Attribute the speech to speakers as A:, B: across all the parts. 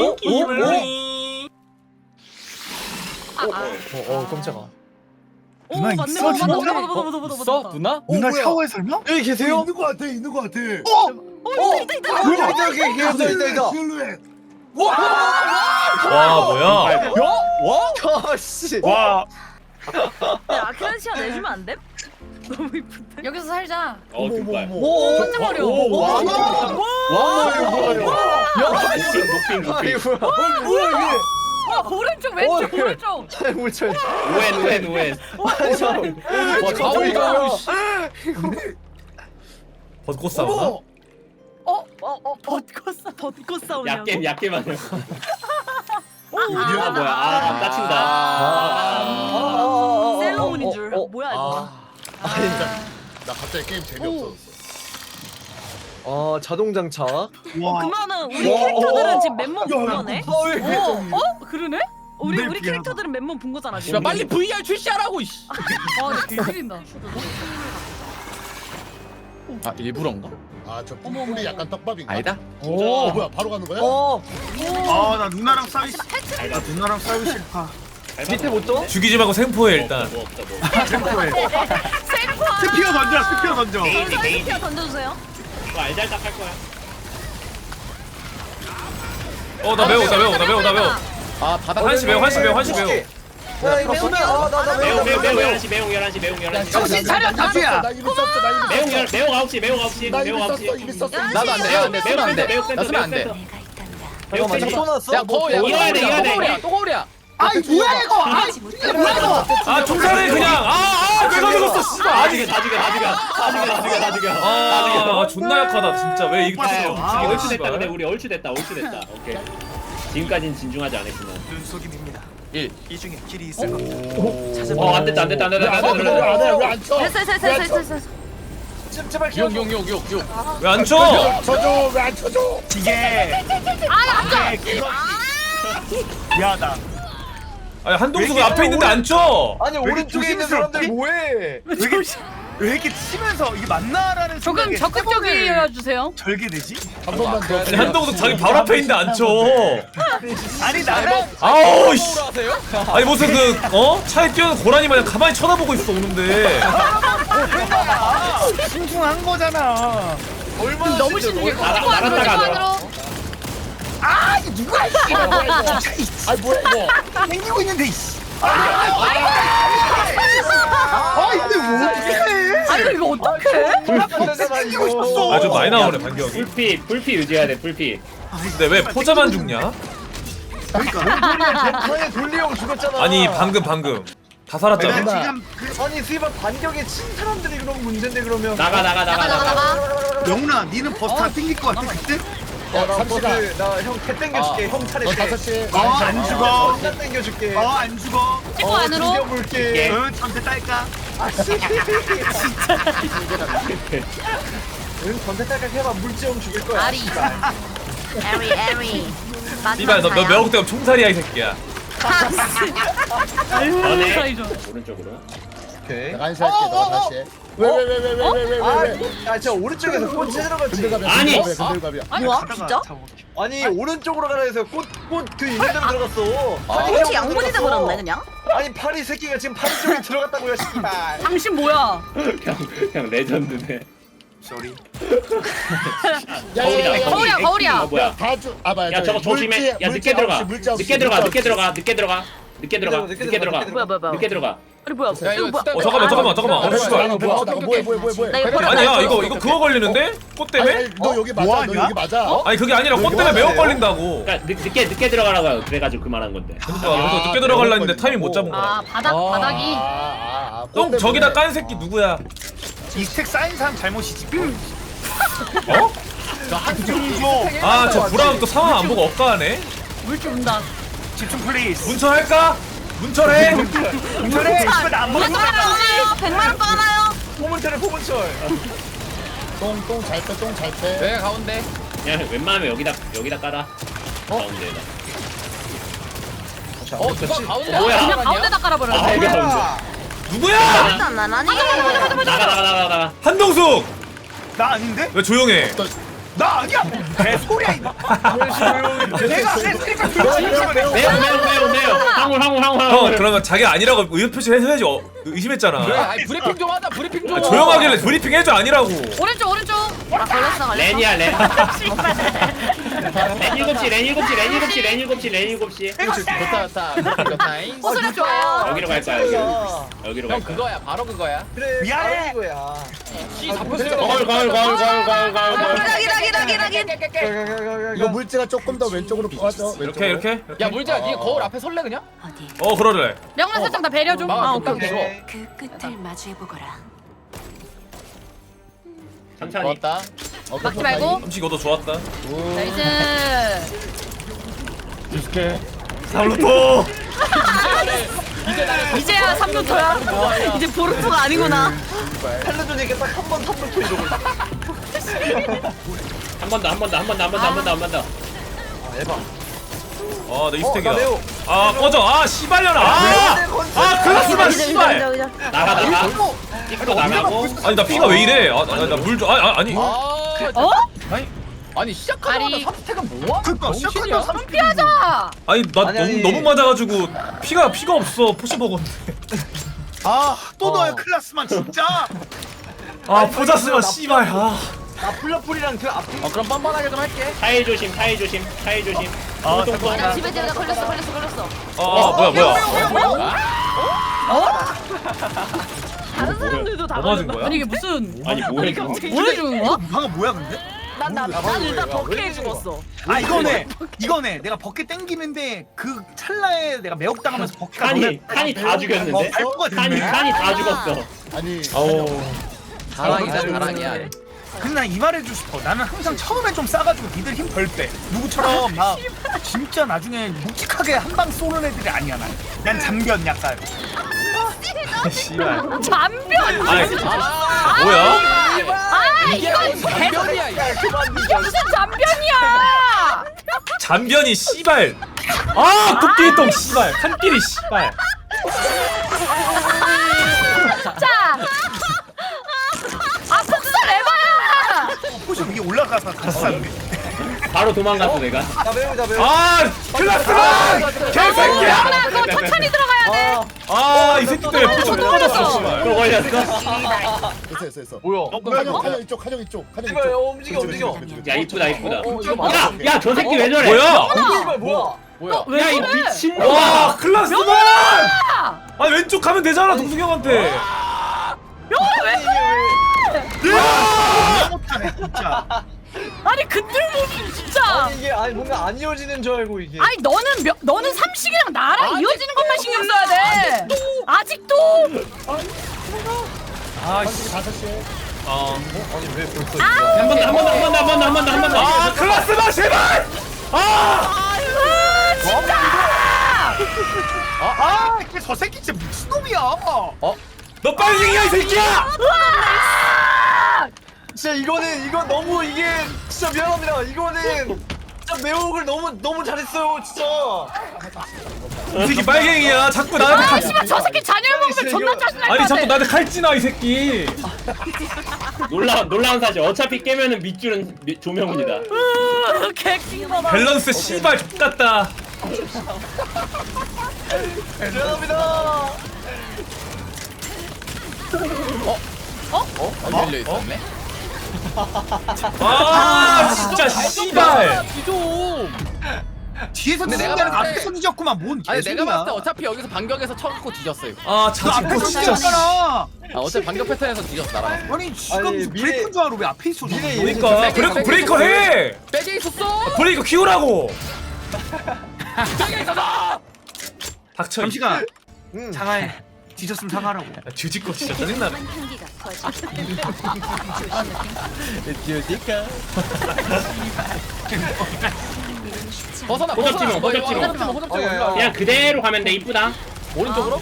A: 어?
B: 이블리.
A: 어, 어 깜짝아.
C: 오
D: 누나
C: 맞네
D: 있어,
C: 맞네
D: 진짜?
C: 맞네 맞네 맞네 맞네
A: 있어 누나?
D: 누나
E: 뭐야?
D: 샤워에 설마?
A: 여기 계세요?
E: 있는 거 같아 있는 거 같아
A: 어? 있다 있다 있다 여기 있다 있다 있다.
E: 실루엣
B: 와 뭐야?
A: 야? 와? 야 씨.
D: 와
C: 야 아크란시아 내주면 안 돼? 너무 이쁜데
F: 여기서 살자.
G: 어 금발.
A: 오.
F: 던져버려.
A: 오, 와. 와 이거 뭐야? 야
G: 녹빙 녹빙 녹빙.
A: 뭐야? 뭐야 이게?
F: 어, 오른쪽 왼쪽
A: 어,
F: 오른쪽.
G: 우엔 우엔 우엔.
A: 아니 저. 와 가오리가.
B: 벚꽃 싸우나?
C: 어 어어 벚꽃 싸 벚꽃 싸우냐고
G: 약겜 약겜 하냐.
C: 아,
G: 아 뭐야 아 따친다.
A: 아.
C: 셀러문인 줄
A: 어, 어,
C: 뭐야 이거
E: 아 진짜 나 갑자기 게임 재미없어졌어
A: 아 자동 장착.
D: 와.
C: 그러면은 우리
A: 와,
C: 캐릭터들은
A: 어,
C: 지금 맨몸 본 거네?
A: 어, 왜 이렇게
C: 어?
A: 좀-
C: 어? 그러네? 우리
D: 네,
C: 우리
D: 미안하다.
C: 캐릭터들은 맨몸 본 거잖아
B: 야
C: 지금
B: 빨리 VR 출시하라고 이씨.
F: 아, 개질린다.
B: 아 일부러인가?
E: 아저 뿔이 약간 떡밥인가?
B: 아니다.
E: 어 뭐야 바로 가는 거야?
A: 어.
D: 아 나 누나랑 싸우 싶. 나 누나랑 싸우고 싶어.
A: 밑에 못 줘?
B: 죽이지 말고 생포해 일단.
G: 뭐 없다 뭐.
D: 템포에. 스피어 던져 스피어 던져.
C: 설비피어 던져주세요
G: 뭐 알잘딱 할 거야.
B: 어 나 매워 나 매워 나 매워 나 매워. 아 바닥 한시 매워 한시 매워 한시 매워.
A: 야 이거 매운데 아나나
G: 매우 매우 매우
A: 매워.
G: 11시 매우 11시 매우 11시.
D: 정신 차려 다수야.
E: 나 이미 썼어 나 이미
G: 매우
E: 썼어
G: 열 매우 9시 매우 9시
E: 나
G: 매우
E: 이미
G: 9시.
E: 썼어 이미 썼어
C: 야,
B: 나도 안 돼.
G: 매우
B: 안 돼.
G: 매우
B: 쓰면 안
G: 센터
B: 돼.
G: 매우 센터
B: 나 쓰면 안 돼.
G: 매우 센터.
A: 잠깐만?
B: 야
G: 돼,
B: 또 거울이야
G: 이거.
B: 또 거울이야.
D: 아이 뭐야 이거? 아이 뭐야 이거?
B: 아 총살해 그냥. 아아 내가 죽었어 씨발.
G: 다
B: 아직.
G: 죽여 다 죽여 다 죽여 다 죽여 다 죽여 다 죽여.
B: 아 존나 약하다 진짜 왜 이거
G: 아,
D: 아,
G: 아, 얼추 됐다. 근데. 우리 얼추 됐다. 얼추 됐다. 오케이. 지금까지는 진중하지 않았구나.
D: 눈속임입니다.
B: 일.
D: 이 중에 길이 있을 겁니다.
G: 어, 안 됐다. 안 됐다. 안 됐다. 안 됐다. 안 됐다.
E: 왜안 쳐?
C: 됐어 됐어 됐어 됐어 됐어
A: 제- 제발 키워줘.
B: 용용용용용. 왜안 쳐?
E: 쳐줘 왜안 쳐줘?
D: 이게
C: 아
D: 이게 그거. 미안하다.
B: 아니 한동수가 앞에 있는데 안 쳐.
A: 아니
D: 왜 이렇게
A: 오른쪽에 있는 사람들
D: 조심스럽지?
A: 뭐해?
D: 왜 이렇게 왜 이렇게 치면서 이게 맞나라는
F: 조금
D: 생각에
F: 적극적이어 주세요.
D: 절개 되지?
E: 한 번만 더
B: 아니 한동수 자기 바로 앞에 있는데 안 쳐.
D: 아니 나는
B: 아우 씨. 아니 무슨 그 어? 차에 뛰어는 고라니 마냥 가만히 쳐다보고 있어 오는데.
D: 신중한 거잖아.
A: 얼마나
F: 너무 신중해. 찍고 안으로 안으로.
D: 아 이게 누가 이씨.
E: 아이 뭐야 이거
D: 땡기고 있는데 이씨. 아 근데 뭐 어떡해?
F: 아니 이거 어떡해?
D: 땡기고 싶었어.
B: 아좀 많이 나오네 반격이.
G: 불피 불피 유지해야 돼. 불피.
B: 근데 왜 포자만 죽냐?
A: 방에 돌리형 죽었잖아.
B: 아니 방금 방금 다 살았잖아.
D: 내가 지금 그
A: 아니 스이바 반격에 친 사람들이 그런 문제인데 그러면.
G: 나가 나가 나가 나가.
D: 영훈아, 니는 버스 다 땡길 것 같아 그때?
A: 어, 나. 버스 나형패 땡겨줄게. 형 차례
E: 너
A: 때.
E: 다섯 시
D: 어 안 죽어.
A: 나 땡겨줄게.
D: 어 안 죽어.
F: 찍고 안으로.
A: 죽여볼게.
D: 응 전대 딸까?
A: 응 전세 딸깍 해봐 물지형 죽일 거야.
F: 아리. 에리 에리.
B: 이발 너너 매혹 때문에 총살이야 이 새끼야.
G: 너네
F: 사이좋.
G: 오른쪽으로.
A: 오케이.
E: 내가 한시 할게 너가 다시 해 왜 왜 왜 왜 왜 왜
A: 아,
E: 왜왜
A: 아, 저 오른쪽에서 꽃 들어갔지.
E: 근들갑이야
G: 아니!
E: 근들갑이야 근들갑이야
F: 아니
C: 뭐야? 진짜?
A: 아니 오른쪽으로 가라 해서 꽃 꽃그 있는 데로 들어갔어. 팔이
C: 혹시
A: 쪽으로
C: 양분이
A: 들어갔어.
C: 돼버렸네 그냥?
A: 아니 파리 새끼가 지금 파리 쪽에 들어갔다고요, 씨발.
F: 당신 뭐야?
G: 그냥 그냥 레전드네.
D: 쏘리.
E: 야야야
F: 거울이야 거울이야.
G: 어 뭐야?
E: 다주아 봐야
G: 야 저거 조심해. 야 늦게 들어가. 늦게 들어가. 늦게 들어가. 늦게 들어가. 늦게 들어가.
A: 늦게
G: 늦게
A: 들어가,
G: 들어가.
A: 늦게
C: 뭐야 뭐야 뭐야
G: 늦게 들어가.
C: 아니 뭐야
B: 야,
C: 이거 뭐야
B: 어 잠깐만 잠깐만 잠깐만. 어 씨발.
E: 뭐야 뭐야 뭐야 뭐야
C: 나 이거 버려.
B: 아니야 이거 이거 그거 걸리는데? 꽃 때문에?
E: 아니 너 여기 맞아 너
D: 뭐하냐?
E: 여기 맞아
B: 아니 그게 아니라 꽃 때문에 매혹 걸린다고.
G: 그러니까 늦, 늦게 늦게 들어가라고요. 그래가지고 그만한 건데.
B: 그러니까 늦게 들어갈라 했는데 타이밍 못 잡은
F: 아
B: 거야.
F: 바닥 바닥이.
E: 아아아
B: 똥 저기다 깐 새끼 누구야?
D: 이 스택 쌓인 사람 잘못이지.
B: 어? 아 저 브라운 또 상황 안 보고 억까하네.
F: 물 쫀다.
D: 집중 플레이스.
B: 문철할까? 문철해.
D: 집에 나안 먹는
C: 백만 원 꺼나요?
A: 포문철에 포문철.
E: 똥똥잘빼똥잘빼
B: 네 가운데.
G: 그냥 웬만하면 여기다 여기다 깔아. 가운데에다.
B: 어 누가 가운데?
G: 뭐야?
F: 그냥 가운데다 깔아버려.
G: 아, 여기 가운데.
B: 누구야?
C: 일단 난 아니
G: 나가 나가 나가 나가.
B: 한동숙.
D: 나 아닌데?
B: 왜 조용해?
D: 나 아니야! 개소리야 이거. 내가 했으니까 그렇지
G: 매우 매우 매우 매우 황홀 황홀
B: 형
G: 황홀.
B: 그러면 자기 아니라고 의견 표시를 해야지. 어, 의심했잖아.
H: 그래 아니 브리핑 좀 하자 브리핑 좀.
B: 아, 조용하길래 브리핑 해줘 아니라고.
F: 오른쪽 오른쪽.
C: 아 걸렸어 걸렸어.
G: 렌이야 렌 렌 일곱 시 렌 일곱 시 렌 일곱 시 렌 일곱 시 렌 일곱 시
H: 좋다 좋다 좋다잉
C: 어 소리 좋아요.
G: 여기로 갈 거야 여기로 여기로
H: 갈형
G: 거야
H: 그거야 바로 그거야
A: 그래
D: 미안해.
A: 바로 이거야
H: C 잡혔어요
G: 거울 거울 거울 거울 거울 거울 거울
C: 기다기 기다기 기다기 기다기.
E: 이거 물지가 조금 더 왼쪽으로 빠져.
B: 이렇게 이렇게
H: 야 물자 니 거울 앞에 설래 그냥?
B: 어 그러래
F: 명훈아 살짝 나 배려 좀.
H: 아좀
F: 오케이.
H: 오케이
C: 그 끝을 마주해 보거라.
G: 천천히.
H: 좋았다.
F: 막지 말고.
B: 음식 얻어 좋았다.
F: 나이스.
D: 줄게
B: 살루토!
F: 이제야 3루터야. 이제 보르토가 아니구나.
A: 살려주니까 딱 한 번 탑부터 이러고
G: 한번 더 한 번 더 한 번 더 한 번 더 한 번 더 한 번 더.
A: 아 에바
B: 아내
A: 어, 나
B: 이스택이다
A: 매우.
B: 아 꺼져. 아 씨발려나 아아 클라스만 씨발.
G: 나가 나가 찍고 나가고.
B: 아니 나 피가 왜 이래? 아나물좀 아니 아니. 아니
H: 아
F: 어?
H: 아니 시작하자마자
F: 아니.
H: 3스택은 뭐야?
D: 그니까? 시작하자.
F: 그럼 피하자.
B: 아니 나
A: 아니,
B: 너무
A: 아니.
B: 너무 맞아가지고 피가 피가 없어. 포시 먹었는데.
D: 아또
A: 어.
D: 너야 클라스만 진짜?
B: 아 포자스만 씨발. 아
A: 나 플러풀이랑 그 앞에
H: 어 그럼 뻔뻔하게 좀 할게.
G: 타일 조심 타일 조심 타일 조심.
C: 아나 집에 내가 걸렸어 걸렸어 걸렸어.
B: 아, 뭐야 뭐야?
C: 다른 사람들도 다 걸렸나?
B: 거야?
F: 아니 이게 무슨
G: 아니 뭐해 그거?
F: 뭘 주는 거야?
D: 방금 뭐야 근데?
C: 난난 일단 버케에 죽었어.
D: 아 이거네. 이거네. 내가 버킷 땡기는데 그 찰나에 내가 매혹당하면서 버킷가
G: 칸이 칸이 다 죽였는데?
D: 발포가
G: 칸이
D: 됐네.
G: 칸이 다 죽었어.
E: 아니.
H: 자랑이다 자랑이야
D: 근데 난 이 말 해주고 싶어. 나는 항상 처음에 좀 싸가지고 니들 힘 덜 빼 누구처럼 막 진짜 나중에 묵직하게 한 방 쏘는 애들이 아니야 난. 난 잠견 약간.
B: 씨발.
F: 잠변.
B: 아니
H: 아
B: 뭐야?
F: 아
H: 이게
F: 이건
H: 무슨 변이야 이게?
F: 무슨 잠변이야.
B: 잠변이 씨발. 아 토끼똥 씨발. 칸끼리 씨발
D: 같이 싸는
G: 바로 도망갔어 내가.
A: 나나 매우
B: 아 클라스만 개새끼야!
F: 명훈아 그거 천천히 들어가야 돼.
B: 아이 새끼 때문에 포시 못 받았어 씨발.
G: 또 걸렸어?
E: 됐어 됐어 됐어.
A: 뭐야?
D: 어
E: 카정 카정 이쪽 카정 이쪽 카정
A: 이거
E: 이쪽.
A: 움직여 움직여
G: 야 이쁘다 이쁘다.
H: 어, 이거 맞아.
G: 야야 저 새끼 왜 저래?
B: 뭐야?
A: 이거 뭐야?
H: 뭐야?
F: 왜
G: 야이
F: 그래?
G: 미친놈아!
B: 와 클라스만 아 왼쪽 가면 되잖아 동숙이 형한테.
D: 못하네 진짜
F: 아니 근들 몸이 진짜.
A: 아니 이게 아니 뭔가 안 이어지는 줄 알고 이게.
F: 아니 너는 몇, 너는 삼식이랑 나랑 이어지는 것만 신경 써야 돼. 아직도.
B: 어.
A: 아니 왜 벌써
G: 한번 더 한 번 더 한 번 더 한 번 더 한 번 더 한 번 더
B: 아 클라스만 제발! 아!
F: 아 진짜.
D: 아아저 새끼 진짜 미친놈이야.
B: 너 빨갱이야 이 새끼야
A: 진짜 이거는 이거 너무 이게 진짜 미안합니다 이거는 진짜 매혹을 너무 너무 잘했어요 진짜
B: 이 새끼 빨갱이야 자꾸 나한테
F: 아
B: 칼
F: 씨발 저 새끼 잔열 먹으면 존나 짜증날 것
B: 아니 자꾸
F: 같아.
B: 나한테 칼찌나 이 새끼
G: 놀라 놀라운 사실 어차피 깨면은 밑줄은 미- 조명훈이다
F: 으, 개킹받아.
B: 밸런스 씨발 X같다
A: 미안합니다
H: 어? 열려 있었네
B: 아 진짜 씨발.
H: 뒤좀
D: 뒤에서
H: 근데
D: 뒤진
H: 내가
D: 게 아니라
H: 봤을 때-
D: 앞에서 뒤졌구만 뭔
H: 아니
D: 개소리야.
H: 내가 봤을 때 어차피 여기서 반격에서 쳐갖고 뒤졌어 이거
D: 아너
B: 자식
D: 앞에서
B: 진짜.
D: 뒤졌잖아.
H: 아 어차피 반격 패턴에서 뒤졌어 나랑.
D: 아니 지금
A: 아니, 미래-
D: 브레이크인 줄 알고 왜 앞에 있어
A: 미래
D: 너?
B: 그러니까. 브레이크
H: 백이
B: 브레이커 해!
H: 빼게 있었어?
B: 브레이커 키우라고!
H: 빼게 있었어!
B: 닥쳐
D: 잠시간
A: 응.
D: 사과해 뒤졌으면 사과하라고
B: 야, 뒤집고 진짜 짜증나네
C: 향기가 퍼져.
H: 벗어나 벗어나
A: 어.
H: 올라
G: 그냥 그대로 가면 돼 이쁘다
H: 오른쪽으로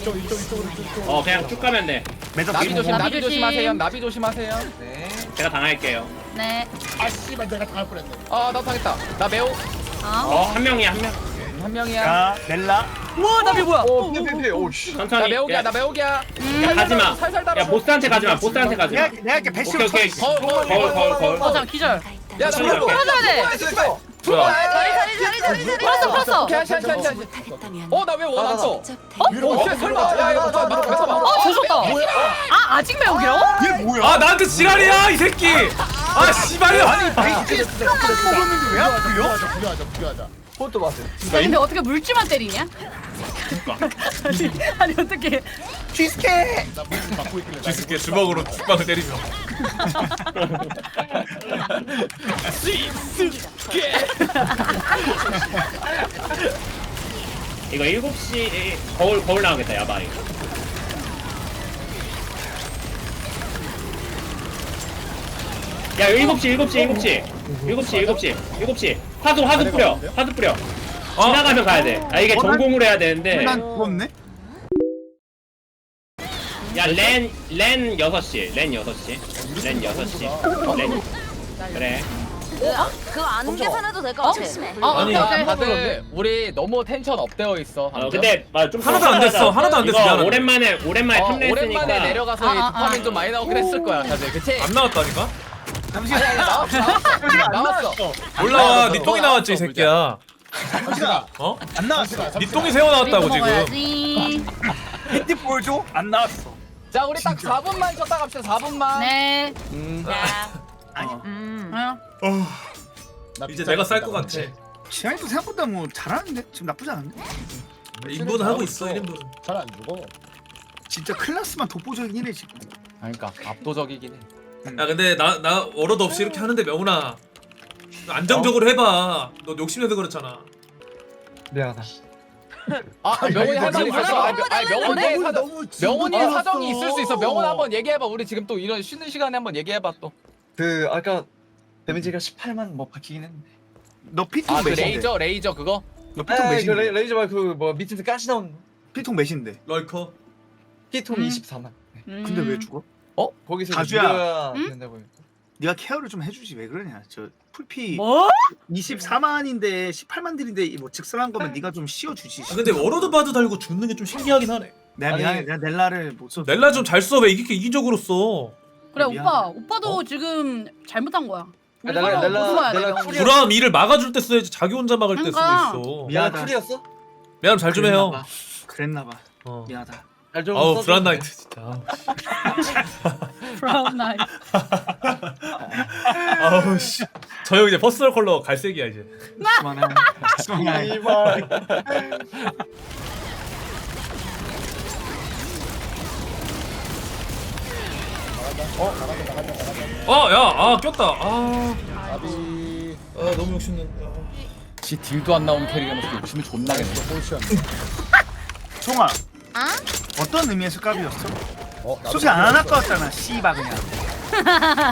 G: 어 그냥 쭉 가면 돼
D: 매듭
H: 나비. 조심
F: 나비
H: 나비
F: 조심.
H: 조심하세요 나비 조심하세요
A: 네
G: 제가 당할게요
F: 네.
E: 아 씨발 내가 당할 뻔했네.
H: 아 나도 당했다 나 매우
F: 아.
G: 어한 명이야 한명
H: 한 명이야
D: 자 넬라
F: 와 나비 뭐야?
A: 오 피피피 오씨
H: 나
G: 천천히
H: 매우기야
G: 야,
H: 나 매우기야
G: 야 가지마
H: 살살
G: 야 보스한테 가지마 보스한테 가지마
D: 내가 내가 이렇게
G: 오케이
D: 패시브
G: 오케이
H: 거울 거울
G: 거울 거울 거울
F: 어 기절.
H: 야, 나
G: 천천히
H: 물어.
G: 갈게.
F: 풀어줘야 돼.
B: 뭐야
C: 자리 자리 자리 자리 자리.
F: 풀었어 풀었어.
H: 오케이, 하시, 하시, 하시, 하시. 어, 나왜 원안 써? 어? 어, 쟤 설마. 야, 야, 저 밑에 뱉어봐.
F: 어 조졌다. 아 아직 매혹이라고?
D: 얘 뭐야?
B: 아 나한테 지랄이야 이 새끼 아 씨발이야 아니
D: 베이지 먹었는데 왜 아프요?
E: 비교하자 비교하자 비교하자
A: 그것도 봤어요.
F: 야, 근데 어떻게 물질만 때리냐? 아니, 아니 어떻게?
D: 쥐스케.
E: 나 물질 받고 있길래 나
B: 쥐스케 주먹으로 죽방을 때리며
G: 이거 7시 거울 거울 나오겠다 야바 이거 야 7시 7시 7시 7시 7시 7시. 화수 화수 뿌려. 화수 뿌려.
B: 어?
G: 지나가면 가야 돼 아 이게 전공으로 해야 되는데.
D: 난 죽었네.
G: 야 렌 렌 6시 렌 6시. 렌 6시. 렌. 그래.
C: 그거 안 계산해도 될 것 같아.
F: 어
B: 아니,
F: 오케이.
H: 다들 우리 너무 텐션 업되어 있어.
G: 어
H: 방금.
G: 근데 아, 좀
B: 하나도 안 됐어, 하나도 안 됐어,
G: 이거
B: 미안하다.
G: 오랜만에 오랜만에
H: 어,
G: 탐냈으니까
H: 오랜만에 내려가서
F: 아, 아,
H: 도파민
F: 아.
H: 좀 많이 나오긴 했을 거야, 다들. 그치?
B: 안 나왔다니까
D: 잠시만.
H: 나왔어, 나왔어. 나왔어.
B: 올라와 네 똥이 나왔지 이 새끼야
D: 잠시만.
B: 어?
D: 안 나왔어.
B: 네 똥이 새어 나왔다고 지금
F: 먹어야지.
D: 팬티 보여줘? 안 나왔어.
H: 자, 우리 딱 4분만 쉬었다 갑시다, 4분만.
F: 네.
H: 음.
C: 음.
F: 어.
E: 나
B: 이제 내가 쌀 것 같아
D: 지한이도 생각보다 뭐 잘하는데 지금 나쁘지 않은데.
B: 인분은 하고 있어 1인분
E: 잘안 죽어
D: 진짜 클라스만 독보적이긴 해 지금.
H: 그러니까 압도적이긴 해.
B: 야 근데 나 나 워러도 없이 이렇게 하는데 명훈아 안정적으로 해봐 너 욕심내서 그렇잖아
A: 미안하다.
H: 아, 명훈이 할 말이 있었어. 아, 명- 아니, 명훈의
E: 너무-
H: 사정,
E: 너무 지금
H: 명훈이의
E: 알았어.
H: 사정이 있을 수 있어. 명훈 한번 얘기해봐. 우리 지금 또 이런 쉬는 시간에 한번 얘기해봐 또.
A: 그 아까 데미지가 18만 뭐 박히긴 했는데.
D: 너 피통
H: 아, 그
D: 몇인데?
H: 레이저, 레이저 그거?
D: 너 피통
A: 아, 그
D: 몇인데?
A: 레, 레이저 말그뭐 밑에서 가시 나온
D: 피통 몇인데?
B: 럴커
A: 피통
F: 음.
A: 24만.
F: 음.
D: 근데 왜 죽어?
A: 거기서
D: 가주야. 응?
A: 된다고 요
D: 네가 케어를 좀 해주지 왜 그러냐? 저 풀피
F: 뭐?
D: 24만인데 18만 딜인데 뭐 즉선한 거면 네가 좀 씌워주지.
B: 아 근데 워러드 바드 달고 죽는 게 좀 신기하긴 하네
D: 내가
A: 아니-
D: 미안해. 내가 넬라를 못 써.
B: 넬라 좀 잘 써 왜 이렇게 이기적으로 써
F: 그래
D: 미안.
F: 오빠 오빠도 지금 잘못한 거야. 우리 서로 웃어야 돼.
A: 쿨이야.
B: 구람 이를 막아줄 때 써야지 자기 혼자 막을 때 쓰고
F: 그러니까.
B: 있어
A: 미안
D: 미안하다.
A: 쿨이었어?
B: 미안 잘 좀 해요
D: 그랬나봐. 그랬나봐.
B: 어.
D: 미안하다.
A: 잘 좀
B: 아우 브란 나이트 진짜
F: 브라운 나이.
B: 아우 씨 저 형 이제 퍼스널 컬러 갈색이야 이제
D: 그만해. 그만해.
A: 이발.
B: 어야아 꼈다 아,
E: 아비
B: 아 너무 욕심낸다
H: 지 딜도 안 나온 캐릭터는 욕심이 존나겠어.
E: 포션
D: 총아.
C: 아?
D: 어떤 의미에서 까비였어?
E: 어 나도
D: 솔직히 안 아까웠잖아. 씨바 그냥.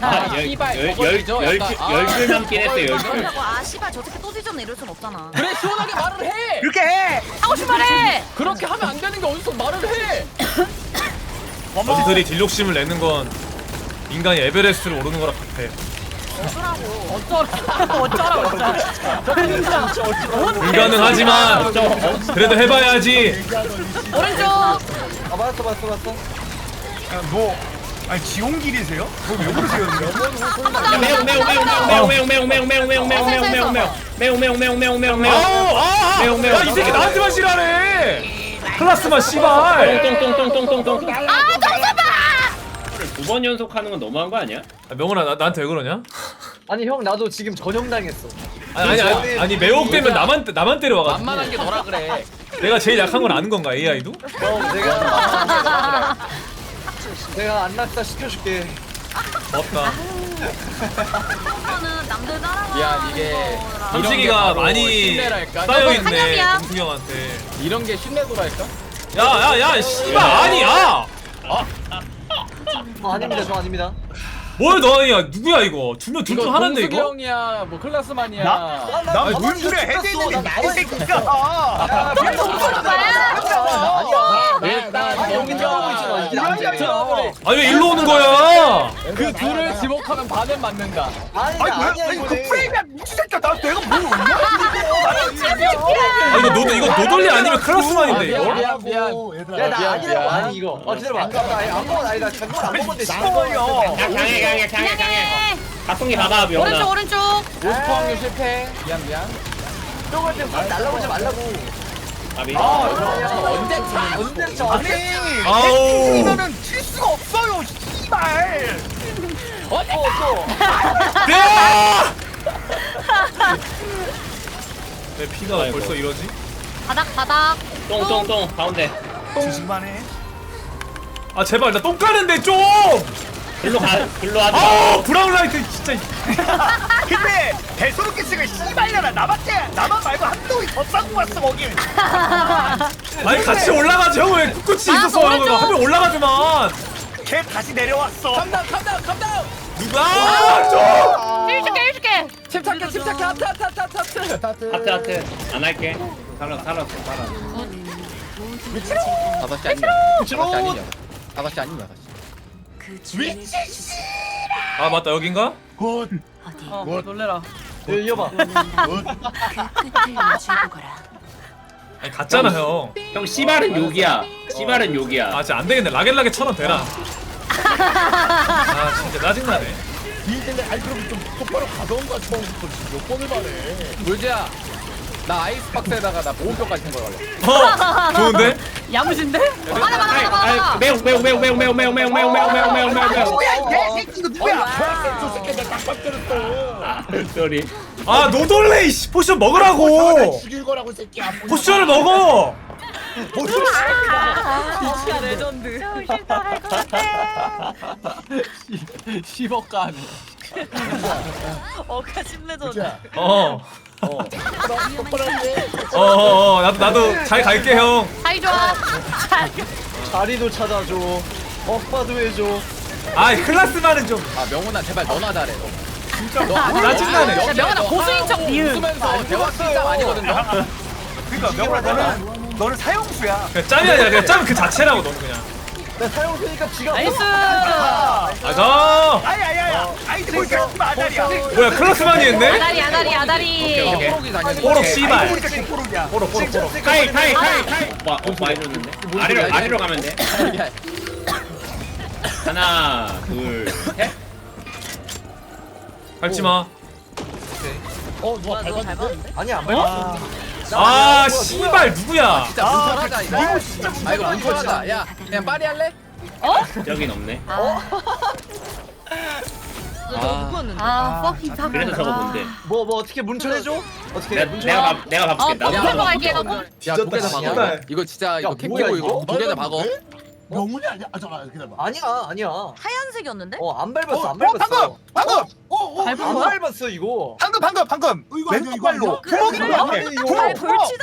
G: 아, 열,
H: 씨발,
G: 열, 열,
H: 저거죠?
G: 열,
H: 약간,
G: 열,
H: 아.
G: 열줄 남긴 했어요 열줄
C: 그렇다고 아 씨발 저 새끼 또 뒤졌네 이럴 순 없잖아.
H: 그래, 시원하게 말을 해!
D: 그렇게 해.
F: 하고 싶어 해.
H: 그렇게 하면 안 되는 게 어디서 말을 해!
B: 너희들이 딜 욕심을 내는 건 인간이 에베레스트를 오르는 거랑 같아
F: 어쩌라고 어쩌라고.
B: 불가능하지만 그래도 해봐야지
F: 오른쪽.
A: 아 맞았어 맞았어 맞았어.
D: 야, 뭐 아니 지용길이세요? 뭐왜 그러세요?
G: 야, 매우 매우 매우 매우 매우 매우 매우 매우 매우 매우 매우 매우 매우 매우 매우 매우 매우 매우
B: 아
G: 매우, 매우.
B: 야이 새끼 나한테만 싫어하네 클라스만 씨발
G: 똥똥똥똥똥똥똥 아 정답아 두번 연속 하는 건 너무한 거 아니야?
B: 아, 명훈아 나, 나한테 왜 그러냐?
A: 아니 형 나도 지금 전염당했어.
B: 아니 아니 아니, 아니 매혹 때문에 나만 나만 때려와가지고
H: 만만한 게 너라 그래.
B: 내가 제일 약한 건 아는 건가 AI도?
A: 형 내가 내가 안 낙사 시켜줄게.
B: 없다
C: 이거는 남들 따라가.
H: 미안, 이게
B: 삼식이가 많이
H: 신뢰랄까?
B: 쌓여 있네
F: 상엽이야.
B: 동승이 형한테
H: 이런 게 신뢰도랄까?
B: 야야야 씨발 아니야
A: 아, 아닙니다 저 아닙니다.
B: 뭘 너야 누구야 이거 두 명 둘
H: 이거
B: 중 하나인데 이거?
H: 형이야, 뭐 클라스만이야.
D: 나뭔 소리야? 나이 새끼가.
A: 야 아니야.
H: 일단
A: 아니 있지 마. 이게 안 돼.
H: 들어보래.
B: 아니 왜 일로 오는 거야?
H: 그 둘을 지목하면 반은 맞는다.
A: 아니
D: 아니 왜? 아니 그. 프레임이야 미친 새끼야. 나 내가 뭘 올려?
B: 아 이거 노 이거 노돌리 아니면 클라스만인데 이거?
H: 미안, 미안.
E: 얘들아
A: 야 나
H: 미안,
A: 아니라고
H: 미안.
A: 아니 이거. 아 기다려봐. 나 아니 안 먹어 아니 나 장난 안 먹었는데
D: 나와요.
G: 야 강해 강해 강해 강해 각성기 박아
F: 오른쪽
G: 명훈아
F: 오른쪽.
H: 오스포 확률 실패 미안 미안
A: 저걸 때 날라오지 말라고
G: 아비
H: 언제 차
A: 언제 저
D: 아니
B: 아우.
D: 이면은 칠 수가 없어요 씨발
B: 야! 내 피가
G: 아이고.
B: 벌써 이러지?
F: 바닥 바닥.
G: 똥똥똥 가운데
D: 조심하네
B: 아 제발 나 똥 까는데 좀!
G: 글로 가 글로 하자
B: 아 브라운 라이트 진짜
D: 근데 대소로키스가 씨발려라 나밖에 나만 말고 한 명이 더 싸고 왔어 거길
B: 아니 같이 올라가지 형왜 꿋꿋이
F: 아,
B: 있었어
F: 너 오른쪽.
B: 하면 올라가주만
D: 걔 다시 내려왔어
H: 캄다운 캄다운 캄다운
B: 누가 아, 좀!
F: 해줄게 해줄게.
H: 침착해 침착해. 하트 하트 하트 하트 하트.
E: 스타트.
G: 하트 하트. 안 할게. 살았어 살았어 살았어.
H: 다섯 시 아니냐 다섯 시 아니냐 다섯 시 아니냐 다섯 시
B: 아 맞다. 여긴가?
E: 굿.
C: 어
E: 굿.
C: 놀래라.
A: 예, 이어봐.
B: 아니 갔잖아 형.
G: 형. 씨발은 욕이야. 씨발은 욕이야.
B: 아 진짜 안 되겠네. 라겔라게 천원 대라. 아 진짜 짜증나네.
E: 이인텔레 아니 그럼 좀 똑바로 가던가 처음부터 지금 몇 번을 말해.
H: 물지야 나 아이스박스에다가 나 보온병까지 생각할래
B: 어 좋은데?
C: 야무진데?
G: 아이,
F: 받아
G: 아이,
F: 받아.
G: 매우 매우 매우 매우 매우 매우 매우 매우 매우 매우 매우 매우 매우
D: 누구야 이 개새끼 이거 누구야
E: 저 새끼 나 딱밤 때렸어.
G: 쏘리
B: 아 노돌레 이씨 포션
E: 나
B: 먹으라고.
E: 죽일 거라고 이 새끼야.
B: 포션을 먹어.
C: 진짜 레전드.
H: 10억 간
C: 어가 10레전드.
E: 자,
B: 어.
E: 할게.
B: 어, 어, 어, 나도 나도 잘 갈게 형.
F: 사이 좋아.
A: 자리도 찾아줘 오빠도 해줘
B: 아 클라스만은 좀.
H: 아 명훈아 제발 너나 잘해 너.
B: 진짜
H: 너 아니야.
B: 짜증나네.
H: 여기
F: 야, 명훈아,
H: 너
F: 고수인 척 니은.
H: 웃으면서 대화 진짜 너.
D: 그러니까 명훈아 너는 너는 사형수야
B: 그냥 짬이 아니라 그냥 짬그 자체라고 너는 그냥.
A: 나 사용되니까 지가
C: 나이스.
B: 아가.
D: 아야야야 아이들 보니까 아다리야
B: 뭐야 클라스만이 했네?
F: 아다리 아다리 아다리.
H: 다녔는데.
B: 뽀록
D: 아이들
B: 씨발.
D: 보니까 개뽀록이야
B: 뽀로 뽀로 뽀로.
G: 카이 카이 카이 카이 와, 어, 많이 줬는데 아래로 아래로 가면 돼
H: 야,
G: 하나 둘 셋
B: 밟지 마.
E: 어 누가
C: 누가
E: 밟았는데?
C: 밟았는데?
A: 아니 안 밟았어
B: 아 씨발 누구야?
H: 진짜 문설하자 이거. 아 이거 문설하자. 야 그냥 파리 할래?
G: 저긴 없네
C: 너 누구였는데?
F: 아 fucking 다.
G: 그래서 저거 뭔데
A: 뭐 뭐 어떻게 문철 해줘? 어떻게
G: 내가
A: 문철
G: 내가 봐 내가
F: 어
G: 봐줄게 나도
H: 야,
F: 부패
G: 봐봐.
F: 갈게 너.
H: 야두 개다 박어.
B: 씨발.
H: 이거 진짜 이거
A: 뭐야,
H: 끼고
A: 이거?
H: 이거 두 개다 박어.
E: 명훈이 아니야? 아 잠깐 기다려봐.
A: 아니야 아니야
C: 하얀색이었는데?
A: 어안 밟았어 안
D: 어, 방금
A: 밟았어
D: 방금
E: 어 어
C: 밟은
A: 안
C: 거야?
A: 밟았어 이거
D: 방금 방금 방금
E: 이거 아니야,
D: 왼쪽
E: 이거 아니야?
D: 발로 구멍인
C: 그래.
A: 이거.
D: 구멍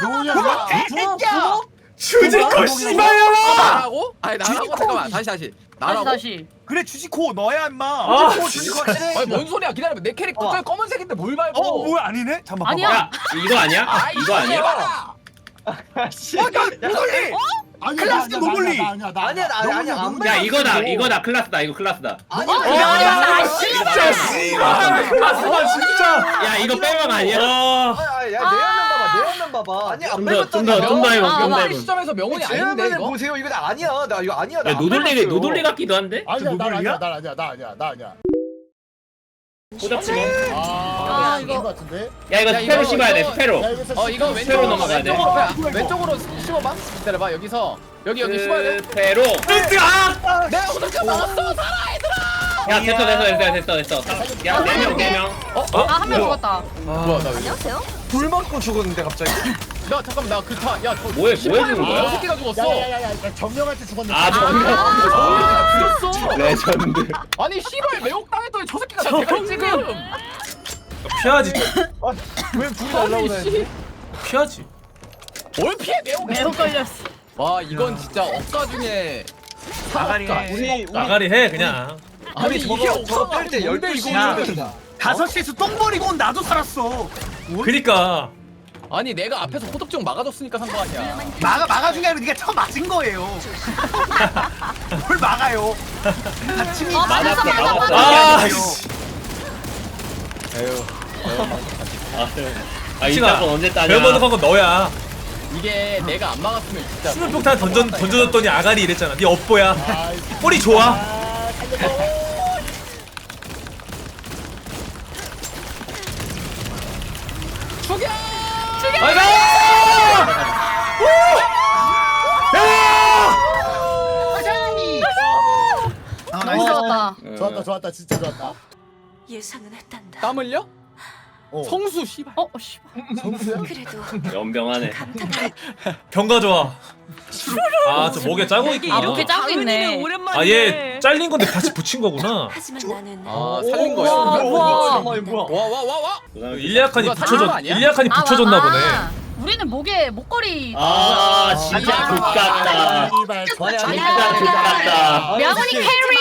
E: 명훈이 아니야?
D: 개새끼야
B: 휴지코 씨발야.
H: 나라고? 아니 나라고 잠깐만 다시 다시.
F: 다시
H: 나라고?
F: 다시.
D: 그래 주지코 너야 임마
B: 아,
D: 주지코 주지코 확실해
H: 아니 뭔 소리야 기다려봐 내 캐릭터
A: 어.
H: 저 검은색인데 뭘 밟어
D: 어 뭐야 아니네 잠깐만
F: 아니야.
G: 야 이거 아니야 이거 아니야
A: 씨.
D: 노돌리
E: 아니야,
D: 클라스
E: 나 아니야. 나 아니야, 나
A: 아니야, 나 아니야, 아니야, 안
E: 명훈이야,
G: 야 이거다
A: 이거.
G: 이거다 클라스다 이거 클라스다
A: 아니야
B: 아 진짜 씨발 클라스만 진짜.
G: 야 이거 빼박 아니야
B: 아.
A: 아 야 내 화면 봐봐 내 화면 봐봐 아니 안
G: 좀더 좀 더 해봐
F: 아,
G: 좀더
H: 명훈이
G: 해봐
H: 시점에서 명훈이
A: 제
H: 아닌데 이거?
A: 보세요 이거 나 아니야 나 이거 아니야
G: 야 노돌리
A: 밟았어요.
G: 노돌리 같기도 한데
E: 아니야, 나? 아니야, 나 아니야, 나 아니야, 나 아니야.
G: 꼬잡지마
E: 아,
F: 이거.
E: 이거 같은데?
G: 야 이거
H: 야,
G: 스페로
H: 이거,
G: 씹어야 돼
H: 이거.
G: 스페로
E: 야,
H: 어 이거 왼쪽으로
G: 넘어가야 돼.
H: 왼쪽으로 야, 왼쪽으로 씹어봐 기다려봐 여기서 여기 여기 씹어야 돼
G: 스페로
B: 아.
H: 내가 오른쪽 막았어
G: 야 됐어 됐어 됐어 됐어 됐어 야네명네명
F: 아 한 명 죽었다.
H: 뭐야 나 왜
C: 안녕하세요?
A: 불 맞고 죽었는데 갑자기
H: 야 잠깐만 나 그타 야 저
G: 뭐해 뭐 해 주는
H: 저
G: 거야?
H: 새끼가 죽었어?
E: 야야야야, 정명한테 죽었는데.
G: 아 정말
H: 아 죽었어!
G: 레전드.
H: 아니 씨발 매혹 당했더니 저 새끼가 나 대가리 지금!
B: 피하지.
A: 왜 불이 했는데
B: 피하지.
H: 뭘 피해 매혹
F: 매우 걸렸어.
H: 와 이건 진짜 억가 중에
D: 나가리.
A: 우리 우리
B: 나가리 해 그냥.
H: 아니 이게
A: 저거 저거
H: 억가가
A: 뺄때
H: 뭔데
A: 12시
H: 이거
D: 야.
A: 된다.
D: 다섯 시에서 똥 버리고 온 나도 살았어.
B: 그니까
H: 아니 내가 앞에서 호떡정 막아줬으니까 산 거 아니야
D: 막아 막아준 게 아니라 네가 처음 맞은 거예요 뭘 막아요 아침이
F: 어 맞았어
G: 맞았어.
F: 맞았어.
B: 아 씨.
G: 아
B: 신아,
G: 이따 건 언제 따냐
B: 별번호 건 너야.
H: 이게 내가 안 막았으면 진짜
B: 수면폭탄 던져 던져줬더니 아가리 이랬잖아. 네 업보야.
E: 아,
B: 뿌리 좋아.
E: 아, 살려줘.
D: 아,
F: 너무
D: 나이스.
F: 좋았다.
E: 좋았다 좋았다 진짜 좋았다
H: 예상은 했단다.
E: 땀 흘려?
F: 어.
E: 성수 씨발
F: 어, 어, 씨.
E: 성수야?
H: 그래도
G: 연병하네.
B: 경가 좋아. 아 저 목에 짜고 있구나.
F: 아, 목에 짜- 짜고 있네.
C: 오랜만이네.
B: 아얘 잘린 건데 다시 붙인 거구나.
H: 하지만 나는
E: 아 살린
C: 와,
E: 거야
C: 와.
A: 뭐야 뭐야
E: 와와 와 와
B: 일리아칸이
E: 누가
B: 붙여줬
E: 사는 거 아니야?
B: 일리아칸이
F: 아,
B: 붙여줬나
F: 아,
B: 보네.
F: 우리는 목에 목걸이.
G: 아 진짜 족같다.
A: 아니,
G: 진짜 족같다.
A: 아니,
F: 명훈이
A: 진짜-
F: 캐리.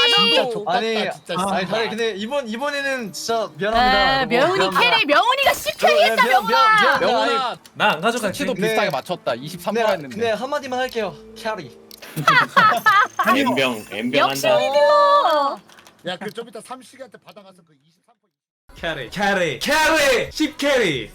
A: 아니
E: 진짜
A: 아니 다들 근데 이번 이번에는 진짜 미안합니다.
F: 에, 명훈이. 캐리. 명훈이가 10 캐리 했다,
A: 네,
F: 명훈아.
E: 명훈아
B: 나안 가져갈게.
E: 수치도
A: 네.
E: 비슷하게 맞췄다 23번
A: 근데,
E: 했는데
A: 근데 한마디만 할게요. 캐리.
F: 역시
G: 연병한다.
F: 우리들러.
E: 야그 좀 이따 삼식이한테 받아가서 그 23번
B: 캐리 캐리 캐리 10 캐리